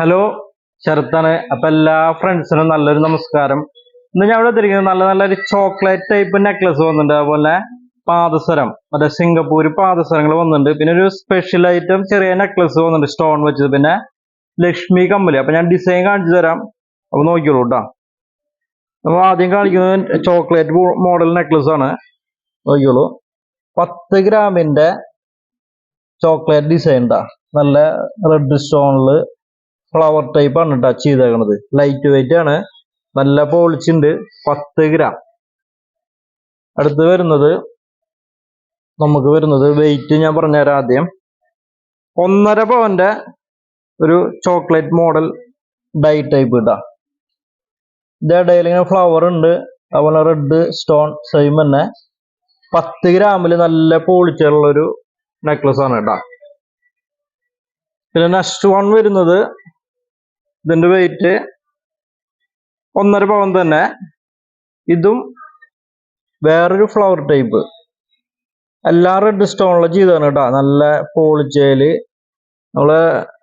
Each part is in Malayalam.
ഹലോ ശരത്താണ് അപ്പൊ എല്ലാ ഫ്രണ്ട്സിനും നല്ലൊരു നമസ്കാരം. ഇന്ന് ഞാൻ ഇവിടെ തിരിക്കുന്നത് നല്ല നല്ലൊരു ചോക്ലേറ്റ് ടൈപ്പ് നെക്ലസ് വന്നിട്ടുണ്ട്. അതുപോലെ പാദസരം മറ്റേ സിംഗപ്പൂര് പാദസരങ്ങൾ വന്നിട്ടുണ്ട്. പിന്നെ ഒരു സ്പെഷ്യൽ ഐറ്റം ചെറിയ നെക്ലസ് വന്നിട്ടുണ്ട് സ്റ്റോൺ വെച്ചത്. പിന്നെ ലക്ഷ്മി കമ്മൽ അപ്പൊ ഞാൻ ഡിസൈൻ കാണിച്ചു തരാം. അപ്പൊ നോക്കിയോളൂ കേട്ടോ അപ്പൊ ആദ്യം കാണിക്കുന്നത് ചോക്ലേറ്റ് മോഡൽ നെക്ലസ് ആണ്. നോക്കിയോളൂ പത്ത് ഗ്രാമിന്റെ ചോക്ലേറ്റ് ഡിസൈൻ ഉണ്ടാ നല്ല റെഡ് സ്റ്റോണിൽ ഫ്ലവർ ടൈപ്പ് ആണ് ടച്ച് ചെയ്തേക്കണത്. ലൈറ്റ് വെയിറ്റ് ആണ്. നല്ല പോളിച്ചുണ്ട് പത്ത് ഗ്രാം അടുത്ത് വരുന്നത് നമുക്ക് വരുന്നത് വെയിറ്റ് ഞാൻ പറഞ്ഞുതരാം ആദ്യം. ഒന്നര പവന്റെ ഒരു ചോക്ലേറ്റ് മോഡൽ ഡൈ ടൈപ്പ് ഇട്ടാ ഇടയിൽ ഇങ്ങനെ ഫ്ലവർ ഉണ്ട്. അതുപോലെ റെഡ് സ്റ്റോൺ സെയിം തന്നെ. പത്ത് ഗ്രാമിൽ നല്ല പോളിച്ചുള്ള ഒരു നെക്ലസ് ആണ് കേട്ടാ പിന്നെ നെക്സ്റ്റ് വൺ വരുന്നത് ഇതിന്റെ വെയിറ്റ് ഒന്നര പവൻ തന്നെ. ഇതും വേറൊരു ഫ്ലവർ ടൈപ്പ് എല്ലാ റെഡ് സ്റ്റോണിലെ ചെയ്താണ് കേട്ടോ. നല്ല പോളിച്ചേൽ നമ്മളെ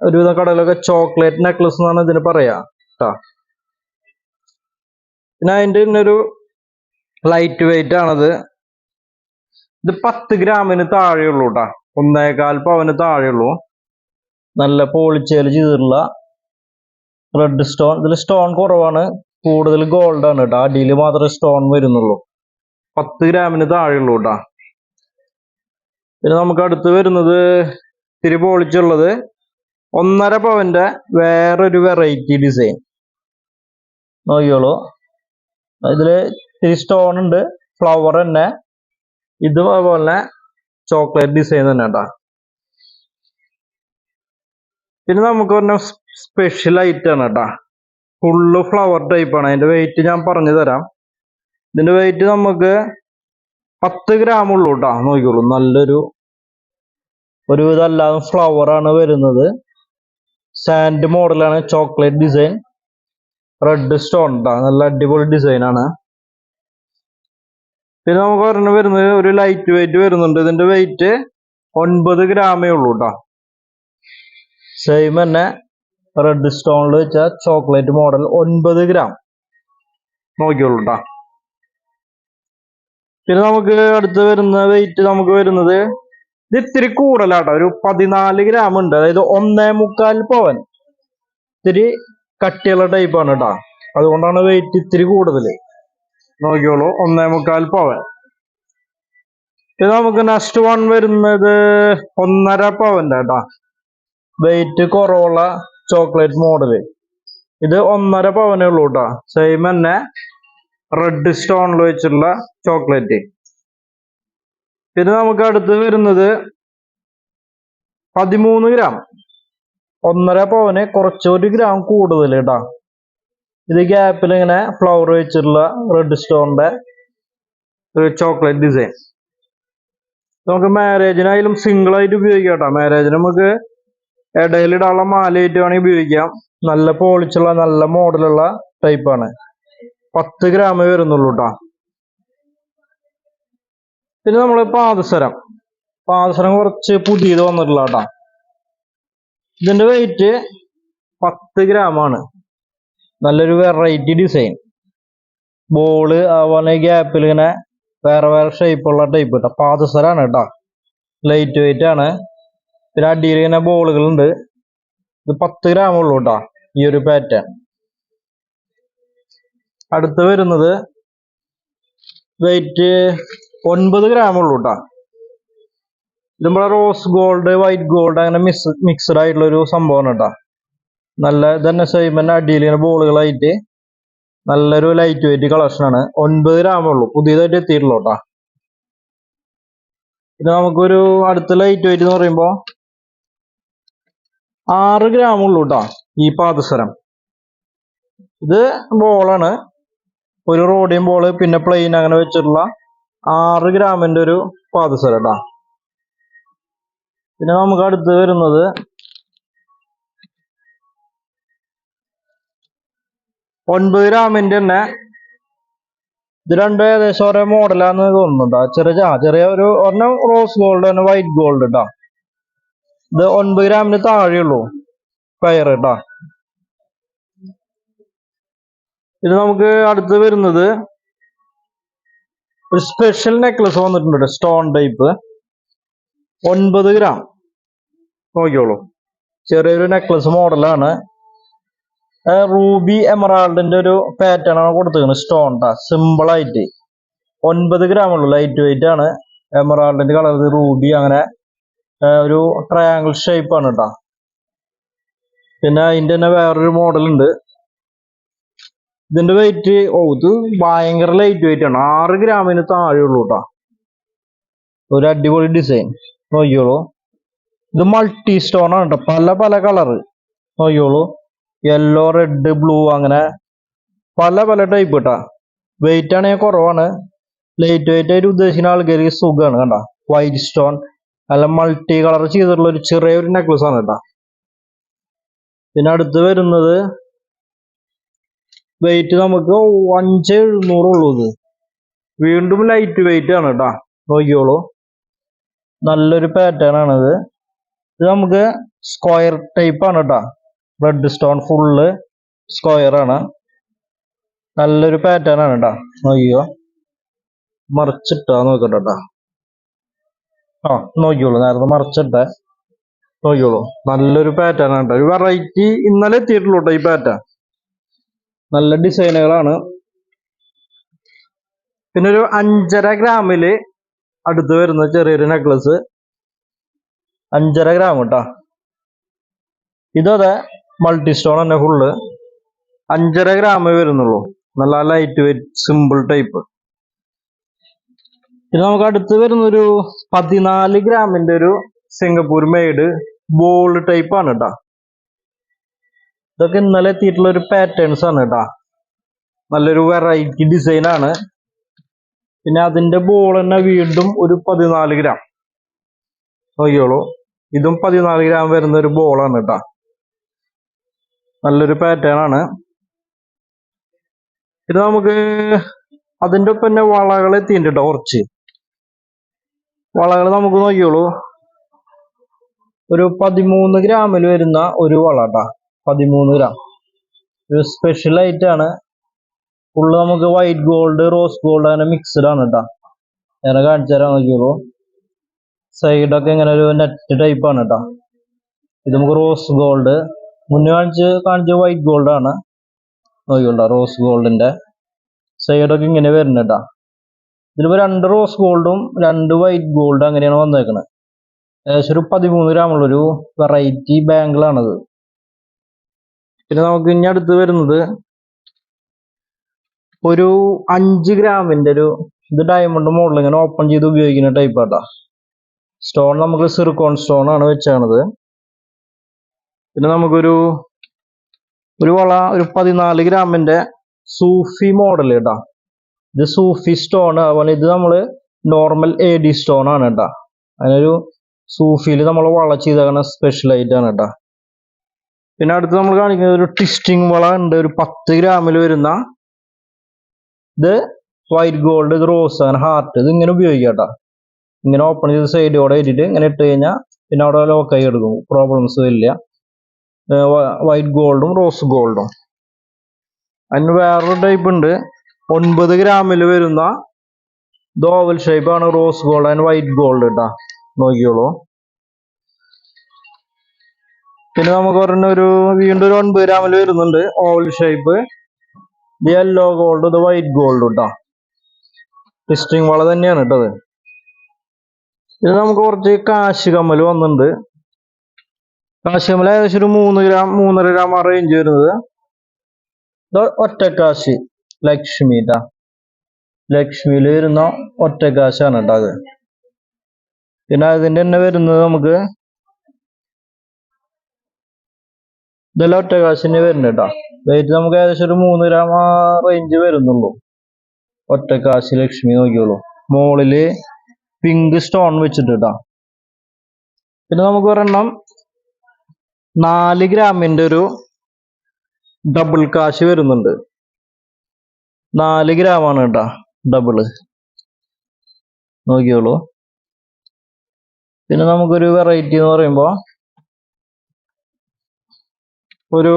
ഒരുവിധ കടയിലൊക്കെ ചോക്ലേറ്റ് നെക്ലസ് എന്നാണ് ഇതിന് പറയാ കേട്ടോ. പിന്നെ അതിന്റെ ഇന്നൊരു ലൈറ്റ് വെയിറ്റ് ആണത്. ഇത് പത്ത് ഗ്രാമിന് താഴെയുള്ളൂ കേട്ടോ. ഒന്നേകാൽ പവന് താഴെയുള്ളൂ. നല്ല പോളിച്ചേൽ ചെയ്തിട്ടുള്ള റെഡ് സ്റ്റോൺ ഇതിൽ സ്റ്റോൺ കുറവാണ്. കൂടുതൽ ഗോൾഡ് ആണ് കേട്ടോ അടിയിൽ മാത്രമേ സ്റ്റോൺ വരുന്നുള്ളൂ. പത്ത് ഗ്രാമിന് താഴെയുള്ളൂ കേട്ടോ പിന്നെ നമുക്ക് അടുത്ത് വരുന്നത് ഇത്തിരി പോളിച്ചുള്ളത് ഒന്നര പവന്റെ വേറൊരു വെറൈറ്റി ഡിസൈൻ നോക്കിയോളൂ ഇതിൽ ഇത്തിരി സ്റ്റോൺ ഉണ്ട്. ഫ്ലവർ തന്നെ. ഇതുപോലെ ചോക്ലേറ്റ് ഡിസൈൻ തന്നെ കേട്ടാ പിന്നെ നമുക്ക് പറഞ്ഞ സ്പെഷ്യൽ ആണ് കേട്ടാ ഫുള്ള് ഫ്ലവർ ടൈപ്പ് ആണ്. അതിന്റെ വെയിറ്റ് ഞാൻ പറഞ്ഞു തരാം. ഇതിന്റെ വെയിറ്റ് നമുക്ക് പത്ത് ഗ്രാം ഉള്ളൂ കേട്ടോ നോക്കിക്കോളൂ. നല്ലൊരു ഒരുവിധം അല്ലാതെ ഫ്ലവർ ആണ് വരുന്നത്. സാൻഡ് മോഡലാണ് ചോക്ലേറ്റ് ഡിസൈൻ റെഡ് സ്റ്റോൺ കേട്ടോ നല്ല അടിപൊളി ഡിസൈനാണ് പിന്നെ നമുക്ക് ഒരെണ്ണം വരുന്നത് ഒരു ലൈറ്റ് വെയിറ്റ് വരുന്നുണ്ട്. ഇതിന്റെ വെയിറ്റ് ഒൻപത് ഗ്രാമേ ഉള്ളൂ കേട്ടോ സെയിം തന്നെ. റെഡ് സ്റ്റോണിൽ വെച്ച ചോക്ലേറ്റ് മോഡൽ ഒൻപത് ഗ്രാം നോക്കിയോളൂ കേട്ടോ പിന്നെ നമുക്ക് അടുത്ത് വരുന്ന വെയിറ്റ് നമുക്ക് വരുന്നത് ഇത് ഇത്തിരി കൂടുതലാട്ടോ. ഒരു പതിനാല് ഗ്രാം ഉണ്ട്. അതായത് ഒന്നേ മുക്കാൽ പവൻ. ഇത്തിരി കട്ടിയുള്ള ടൈപ്പാണ് കേട്ടോ അതുകൊണ്ടാണ് വെയിറ്റ് ഇത്തിരി കൂടുതൽ നോക്കിയോളൂ ഒന്നേ മുക്കാൽ പവൻ. ഇത് നമുക്ക് നെക്സ്റ്റ് വൺ വരുന്നത് ഒന്നര പവന്റെ കേട്ടോ വെയിറ്റ് കുറവുള്ള ചോക്ലേറ്റ് മോഡൽ ഇത് ഒന്നര പവനേ ഉള്ളൂ കേട്ടോ സെയിം തന്നെ റെഡ് സ്റ്റോണിൽ വെച്ചിട്ടുള്ള ചോക്ലേറ്റ് പിന്നെ നമുക്ക് അടുത്ത് വരുന്നത് പതിമൂന്ന് ഗ്രാം ഒന്നര പവന് കുറച്ച് ഒരു ഗ്രാം കൂടുതൽ കേട്ടോ ഇത് ഗ്യാപ്പിൽ ഇങ്ങനെ ഫ്ലവർ വെച്ചിട്ടുള്ള റെഡ് സ്റ്റോണിന്റെ ഒരു ചോക്ലേറ്റ് ഡിസൈൻ നമുക്ക് മാരേജിനായാലും സിംഗിൾ ആയിട്ട് ഉപയോഗിക്കാം കേട്ടോ മാരേജിന് നമുക്ക് ഇടയിലിടാനുള്ള മാലയായിട്ട് വേണമെങ്കിൽ ഉപയോഗിക്കാം. നല്ല പോളിച്ചുള്ള നല്ല മോഡലുള്ള ടൈപ്പാണ് പത്ത് ഗ്രാമേ വരുന്നുള്ളൂ കേട്ടോ പിന്നെ നമ്മൾ പാദസരം. പാദസരം കുറച്ച് പുതിയത് വന്നിട്ടുള്ള കേട്ടോ ഇതിന്റെ വെയിറ്റ് പത്ത് ഗ്രാമാണ് നല്ലൊരു വെറൈറ്റി ഡിസൈൻ ബോൾ അതുപോലെ ഗ്യാപ്പിൽ ഇങ്ങനെ വേറെ വേറെ ഷേപ്പുള്ള ടൈപ്പ് കേട്ടോ പാദസരാണ് കേട്ടോ ലൈറ്റ് വെയിറ്റ് ആണ്. പിന്നെ അടിയിൽ ഇങ്ങനെ ബോളുകളുണ്ട്. ഇത് പത്ത് ഗ്രാം ഉള്ളൂ കേട്ടോ ഈ ഒരു പാറ്റേൺ അടുത്ത് വരുന്നത് വെയിറ്റ് ഒൻപത് ഗ്രാം ഉള്ളൂ കേട്ടോ. ഇത് നമ്മുടെ റോസ് ഗോൾഡ് വൈറ്റ് ഗോൾഡ് അങ്ങനെ മിക്സ് മിക്സഡ് ആയിട്ടുള്ള ഒരു സംഭവമാണ് കേട്ടോ. നല്ല ഇതന്നെ സെയിം തന്നെ അടിയിൽ ഇങ്ങനെ ബോളുകളായിട്ട് നല്ലൊരു ലൈറ്റ് വെയിറ്റ് കളക്ഷനാണ് ഒൻപത് ഗ്രാം ഉള്ളൂ പുതിയതായിട്ട് എത്തിയിട്ടുള്ളൂ കേട്ടോ. പിന്നെ നമുക്കൊരു അടുത്ത ലൈറ്റ് വെയിറ്റ് എന്ന് പറയുമ്പോൾ ആറ് ഗ്രാം ഉള്ളൂ കേട്ടോ ഈ പാദസരം ഇത് ബോളാണ് ഒരു റോഡിയം ബോൾ പിന്നെ പ്ലെയിൻ അങ്ങനെ വെച്ചിട്ടുള്ള ആറ് ഗ്രാമിന്റെ ഒരു പാദസരം കേട്ടോ പിന്നെ നമുക്ക് അടുത്ത് വരുന്നത് ഒൻപത് ഗ്രാമിന്റെ തന്നെ. ഇത് രണ്ടും ഏകദേശം ഒരേ മോഡലാന്ന് തോന്നുന്നുണ്ടോ? ചെറിയ ചെറിയ ഒരു ഒരെണ്ണം റോസ് ഗോൾഡ് തന്നെ വൈറ്റ് ഗോൾഡ് കേട്ടോ ഇത് ഒൻപത് ഗ്രാമിന് താഴെയുള്ളൂ. പയർ കേട്ടോ ഇത് നമുക്ക് അടുത്ത് വരുന്നത് ഒരു സ്പെഷ്യൽ നെക്ലസ് വന്നിട്ടുണ്ട് സ്റ്റോൺ ടൈപ്പ് ഒൻപത് ഗ്രാം. നോക്കിയോളൂ ചെറിയൊരു നെക്ലസ് മോഡലാണ് റൂബി എമറാൾഡിന്റെ ഒരു പാറ്റേൺ ആണ് കൊടുത്തിരിക്കുന്നത് സ്റ്റോൺ സിമ്പിൾ ആയിട്ട്. ഒൻപത് ഗ്രാം ഉള്ളു ലൈറ്റ് വെയിറ്റ് ആണ്. എമറാൾഡിന്റെ കളർ റൂബി അങ്ങനെ ഒരു ട്രയാങ്കിൾ ഷേപ്പ് ആണ് കേട്ടോ പിന്നെ അതിന്റെ തന്നെ വേറൊരു മോഡൽ ഉണ്ട്. ഇതിന്റെ വെയിറ്റ് ഓ ഇത് ഭയങ്കര ലൈറ്റ് വെയിറ്റ് ആണ്. ആറ് ഗ്രാമിന് താഴെ ഉള്ളൂ കേട്ടോ ഒരു അടിപൊളി ഡിസൈൻ നോക്കിയോളൂ ഇത് മൾട്ടി സ്റ്റോൺ ആണ് കേട്ടോ പല പല കളറ് നോക്കിയോളൂ യെല്ലോ റെഡ് ബ്ലൂ അങ്ങനെ പല പല ടൈപ്പ് കേട്ടാ വെയിറ്റ് ആണെങ്കിൽ കുറവാണ്. ലൈറ്റ് വെയിറ്റ് ആയിട്ട് ഉദ്ദേശിക്കുന്ന ആൾക്കാർക്ക് സുഖമാണ് കണ്ട. വൈറ്റ് സ്റ്റോൺ നല്ല മൾട്ടി കളർ ചെയ്തിട്ടുള്ള ഒരു ചെറിയൊരു നെക്ലസ് ആണ് കേട്ടോ. പിന്നെ അടുത്ത് വരുന്നത് വെയിറ്റ് നമുക്ക് അഞ്ച് എഴുന്നൂറുള്ളൂ ഇത്. വീണ്ടും ലൈറ്റ് വെയിറ്റ് ആണ് കേട്ടോ. നോക്കിയോളൂ നല്ലൊരു പാറ്റേൺ ആണിത് ഇത്. നമുക്ക് സ്ക്വയർ ടൈപ്പ് ആണ് കേട്ടോ. റെഡ് സ്റ്റോൺ ഫുള്ള് സ്ക്വയർ ആണ്. നല്ലൊരു പാറ്റേൺ ആണ് കേട്ടോ. നോക്കിയോ മറിച്ചിട്ടാ നോക്കട്ടെ ട്ടാ. ആ നോക്കിയോളൂ നേരത്തെ മറിച്ചിട്ടെ. നോക്കിയോളൂ നല്ലൊരു പാറ്റേൺ ആണ്. ഒരു വെറൈറ്റി ഇന്നലെ എത്തിയിട്ടുള്ളൂ കേട്ടോ ഈ പാറ്റേൺ നല്ല ഡിസൈനുകളാണ് പിന്നെ ഒരു അഞ്ചര ഗ്രാമിൽ അടുത്ത് വരുന്ന ചെറിയൊരു നെക്ലസ് അഞ്ചര ഗ്രാം കേട്ടോ. ഇതതെ മൾട്ടി സ്റ്റോൺ തന്നെ ഫുള്ള് അഞ്ചര ഗ്രാമേ വരുന്നുള്ളൂ. നല്ല ലൈറ്റ് വെയിറ്റ് സിമ്പിൾ ടൈപ്പ് പിന്നെ നമുക്ക് അടുത്ത് വരുന്നൊരു പതിനാല് ഗ്രാമിന്റെ ഒരു സിംഗപ്പൂർ മെയ്ഡ് ബോൾ ടൈപ്പ് ആണ് കേട്ടോ ഇതൊക്കെ ഇന്നലെ എത്തിയിട്ടുള്ള ഒരു പാറ്റേൺസ് ആണ് കേട്ടോ നല്ലൊരു വെറൈറ്റി ഡിസൈൻ ആണ്. പിന്നെ അതിന്റെ ബോൾ തന്നെ വീണ്ടും ഒരു പതിനാല് ഗ്രാം. നോക്കിയോളൂ ഇതും പതിനാല് ഗ്രാം വരുന്ന ഒരു ബോളാണ് കേട്ടോ നല്ലൊരു പാറ്റേൺ ആണ്. ഇത് നമുക്ക് അതിന്റെ ഒപ്പം തന്നെ വളകൾ എത്തിയിട്ടുണ്ട് കേട്ടോ കുറച്ച്. വളകൾ നമുക്ക് നോക്കിയോളൂ. ഒരു പതിമൂന്ന് ഗ്രാമിൽ വരുന്ന ഒരു വള കേട്ടാ പതിമൂന്ന് ഗ്രാം. ഒരു സ്പെഷ്യൽ ആണ്. ഫുള്ള് നമുക്ക് വൈറ്റ് ഗോൾഡ് റോസ് ഗോൾഡ് അങ്ങനെ മിക്സ്ഡ് ആണ് കേട്ടാ ഞാൻ കാണിച്ചു തരാൻ നോക്കിയോളൂ. സൈഡൊക്കെ ഇങ്ങനെ ഒരു നെറ്റ് ടൈപ്പ് ആണ് കേട്ടാ ഇത് നമുക്ക് റോസ് ഗോൾഡ് മുന്നേ കാണിച്ച് കാണിച്ച വൈറ്റ് ഗോൾഡ് ആണ്. റോസ് ഗോൾഡിന്റെ സൈഡൊക്കെ ഇങ്ങനെ വരുന്നുണ്ടാ ഇതിലിപ്പോ രണ്ട് റോസ് ഗോൾഡും രണ്ട് വൈറ്റ് ഗോൾഡ് അങ്ങനെയാണ് വന്നേക്കുന്നത് ഏകദേശം ഒരു പതിമൂന്ന് ഗ്രാമുള്ളൊരു വെറൈറ്റി ബാങ്കിളാണത് പിന്നെ നമുക്ക് ഇനി അടുത്ത് വരുന്നത് ഒരു അഞ്ച് ഗ്രാമിന്റെ ഒരു ഇത് ഡയമണ്ട് മോഡൽ ഇങ്ങനെ ഓപ്പൺ ചെയ്ത് ഉപയോഗിക്കുന്ന ടൈപ്പ് ആട്ടാ. സ്റ്റോൺ നമുക്ക് സിർക്കോൺ സ്റ്റോൺ ആണ് വെച്ചാണത്. പിന്നെ നമുക്കൊരു ഒരു വള ഒരു പതിനാല് ഗ്രാമിന്റെ സൂഫി മോഡൽ കേട്ടാ ഇത് സൂഫി സ്റ്റോൺ അതുപോലെ ഇത് നമ്മൾ നോർമൽ എ ഡി സ്റ്റോൺ ആണ് കേട്ടാ. അതിനൊരു സൂഫിയിൽ നമ്മൾ വള ചെയ്തേക്കണ ആയിട്ടാണ് കേട്ടാ. പിന്നെ അടുത്ത് നമ്മൾ കാണിക്കുന്നത് ഒരു ട്വിസ്റ്റിംഗ് വള ഉണ്ട്. ഒരു പത്ത് ഗ്രാമിൽ വരുന്ന ഇത് വൈറ്റ് ഗോൾഡ് ഇത് റോസ് അങ്ങനെ ഹാർട്ട് ഇത് ഇങ്ങനെ ഉപയോഗിക്കാം കേട്ടാ. ഇങ്ങനെ ഓപ്പൺ ചെയ്ത് സൈഡിലൂടെ ഇട്ടിട്ട് ഇങ്ങനെ ഇട്ട് കഴിഞ്ഞാൽ പിന്നെ അവിടെ ലോക്കായി എടുക്കും. പ്രോബ്ലംസ് ഇല്ല വൈറ്റ് ഗോൾഡും റോസ് ഗോൾഡും അതിന് വേറൊരു ടൈപ്പ് ഉണ്ട്. ഒൻപത് ഗ്രാമിൽ വരുന്ന ദോവൽ ഷേപ്പാണ് rose gold and white gold കേട്ടാ നോക്കിയോളൂ പിന്നെ നമുക്ക് പറഞ്ഞ ഒരു വീണ്ടും ഒരു ഒൻപത് ഗ്രാമിൽ വരുന്നുണ്ട്. ഓവൽ ഷേപ്പ് യെല്ലോ ഗോൾഡ് ഇത് വൈറ്റ് ഗോൾഡ് കേട്ടോ ടിസ്റ്റിംഗ് വള തന്നെയാണ് കേട്ടത് ഇത് നമുക്ക് കുറച്ച് കാശ് കമ്മൽ വന്നിട്ടുണ്ട്. കാശ് കമ്മൽ ഏകദേശം ഒരു മൂന്ന് ഗ്രാം മൂന്നര ഗ്രാം ആ റേഞ്ച് വരുന്നത്. ഒറ്റക്കാശ് ലക്ഷ്മി ട്ടാ ലക്ഷ്മിയിൽ വരുന്ന ഒറ്റക്കാശാണ് കേട്ടോ അത്. പിന്നെ അതിന്റെ തന്നെ വരുന്നത് നമുക്ക് ഇതെല്ലാം ഒറ്റക്കാശിന് വരുന്നുണ്ട് കേട്ടോ വെയിറ്റ് നമുക്ക് ഏകദേശം ഒരു മൂന്ന് ഗ്രാം ആ റേഞ്ച് വരുന്നുള്ളൂ. ഒറ്റക്കാശ് ലക്ഷ്മി നോക്കിയോളൂ. മോളിൽ പിങ്ക് സ്റ്റോൺ വെച്ചിട്ട് കേട്ടോ പിന്നെ നമുക്ക് ഒരെണ്ണം നാല് ഗ്രാമിന്റെ ഒരു ഡബിൾ കാശ് വരുന്നുണ്ട്. നാല് ഗ്രാം ആണ് കേട്ടോ ഡബിൾ നോക്കിയോളൂ. പിന്നെ നമുക്കൊരു വെറൈറ്റി എന്ന് പറയുമ്പോൾ ഒരു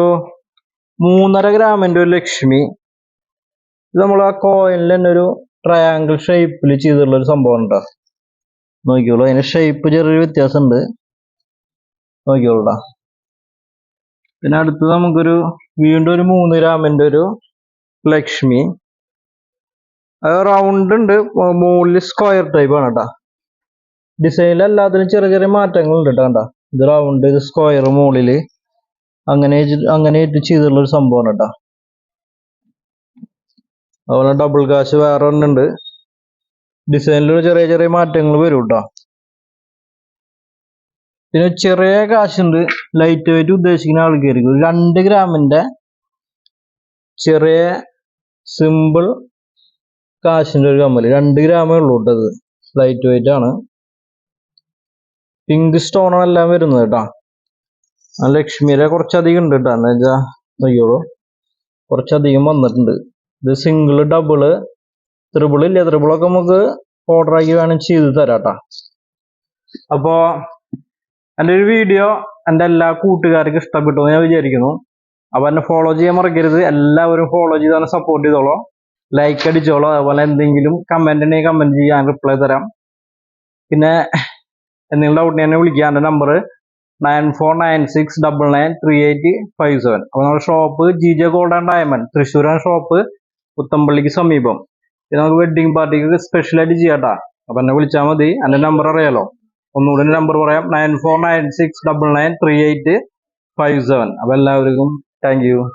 മൂന്നര ഗ്രാമിന്റെ ഒരു ലക്ഷ്മി. ഇത് നമ്മൾ ആ കോയിനിൽ തന്നെ ഒരു ട്രയാങ്കിൾ ഷേപ്പിൽ ചെയ്തിട്ടുള്ള ഒരു സംഭവം ഉണ്ടോ? നോക്കിയോളൂ അതിന്റെ ഷേപ്പ് ചെറിയൊരു വ്യത്യാസമുണ്ട്. നോക്കിയോളൂടാ. പിന്നെ അടുത്ത് നമുക്കൊരു വീണ്ടും ഒരു മൂന്ന് ഗ്രാമിന്റെ ഒരു ലക്ഷ്മി. അത് റൗണ്ട് ഉണ്ട്. മുകളിൽ സ്ക്വയർ ടൈപ്പ് ആണ് കേട്ടാ ഡിസൈനിൽ എല്ലാത്തിനും ചെറിയ ചെറിയ മാറ്റങ്ങൾ ഉണ്ട് കേട്ടോ കണ്ടാ. ഇത് റൗണ്ട് ഇത് സ്ക്വയർ മുകളിൽ അങ്ങനെ അങ്ങനെ ചെയ്തിട്ടുള്ള ഒരു സംഭവമാണ് കേട്ടോ അതുപോലെ ഡബിൾ കാശ് വേറെ ഒന്നുണ്ട് ഡിസൈനിൽ ചെറിയ ചെറിയ മാറ്റങ്ങൾ വരും കേട്ടോ പിന്നെ ചെറിയ കാശുണ്ട് ലൈറ്റ് വെയിറ്റ് ഉദ്ദേശിക്കുന്ന ആൾക്കാർക്ക്. ഒരു രണ്ട് ഗ്രാമിന്റെ ചെറിയ സിമ്പിൾ കാശിന്റെ ഒരു കമ്മൽ. രണ്ട് ഗ്രാമേ ഉള്ളൂ കേട്ടോ ഇത്. ലൈറ്റ് വെയിറ്റ് ആണ്. പിങ്ക് സ്റ്റോണാണ് എല്ലാം വരുന്നത് കേട്ടോ. ലക്ഷ്മിയുടെ കുറച്ചധികം ഉണ്ട് കേട്ടോ. എന്താ വെച്ചാ നോക്കിയോളൂ കുറച്ചധികം വന്നിട്ടുണ്ട്. ഇത് സിംഗിൾ ഡബിൾ ത്രിബിൾ ഇല്ല? ത്രിബിളൊക്കെ നമുക്ക് ഓർഡർ ആക്കി വേണം ചെയ്ത് തരാം കേട്ടോ. അപ്പോ എന്റെ ഒരു വീഡിയോ എന്റെ എല്ലാ കൂട്ടുകാർക്കും ഇഷ്ടപ്പെട്ടു ഞാൻ വിചാരിക്കുന്നു. അപ്പൊ എന്നെ ഫോളോ ചെയ്യാൻ മറക്കരുത്. എല്ലാവരും ഫോളോ ചെയ്ത് സപ്പോർട്ട് ചെയ്തോളോ. ലൈക്ക് അടിച്ചോളോ. അതുപോലെ എന്തെങ്കിലും കമന്റ് ഉണ്ടെങ്കിൽ കമന്റ് ചെയ്യാൻ റിപ്ലൈ തരാം. പിന്നെ എന്തെങ്കിലും ഡൗട്ട് എന്നെ വിളിക്കുക. എന്റെ number nine four nine six double nine three eight five seven അപ്പോൾ നമ്മുടെ shop G J gold and diamond തൃശ്ശൂരാണ് ഷോപ്പ് പുത്തമ്പള്ളിക്ക് സമീപം. പിന്നെ നമുക്ക് വെഡിങ് പാർട്ടിക്ക് സ്പെഷ്യലായിട്ട് ചെയ്യാട്ടാ. അപ്പൊ എന്നെ വിളിച്ചാൽ മതി. എന്റെ നമ്പർ അറിയാലോ. ഒന്നുകൂടി നമ്പർ പറയാം. Nine four nine six double nine three eight five seven അപ്പൊ എല്ലാവർക്കും Thank you.